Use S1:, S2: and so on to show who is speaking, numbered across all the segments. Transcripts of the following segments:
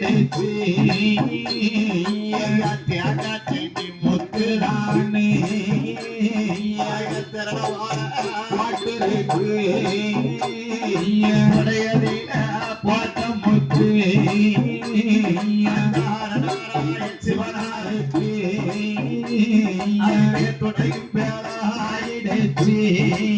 S1: ஆயிடுச்சு முத்துதானே பாட்டிருக்கு பாட்ட முத்து சிவனாருக்கு ஆயிடுச்சு பாட்ட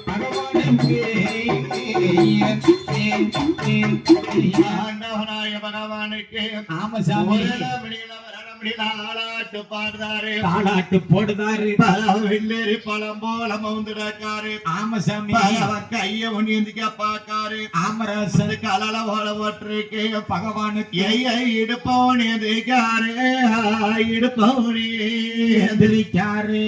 S1: ஆயிடுச்சு
S2: பகவானுக்கு
S1: ஆமசாமி
S2: ஆளாட்டு பாடுறாரு
S1: தாளாட்டு போடுதாரு
S2: வெள்ளேரி பழம் போல மவுந்துடாக்காரு
S1: ஆமசாமி
S2: கைய ஒண்ணிந்திக்க பாக்காரு
S1: ஆமராசன்
S2: அதுக்கு அலல போல போட்டிருக்கு
S1: பகவானுக்கு
S2: ஐய இடுப்பவனி எதிர்க்காரு இடுப்பவனி
S1: எதிரிக்காரு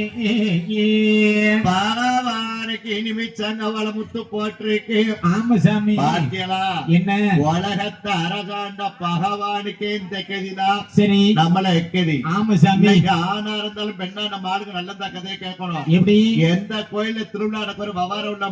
S2: பகவானுக்கு நிமிச்சங்க வள முத்து போட்டிருக்கு
S1: ஆமசாமி
S2: பாத்தியலா?
S1: என்ன?
S2: உலகத்தை அரசாண்ட பகவானுக்கு இந்த கதிதான்
S1: சரி.
S2: நம்மள
S1: ஆமசாமி
S2: இன்னைக்கு ஆணா இருந்தாலும் பெண்ணா நம்ம ஆளுக்கு நல்ல கதையை கேட்கணும்.
S1: எப்படி?
S2: எந்த கோயில்ல திருவிழா நடக்கிற விவரம் உள்ள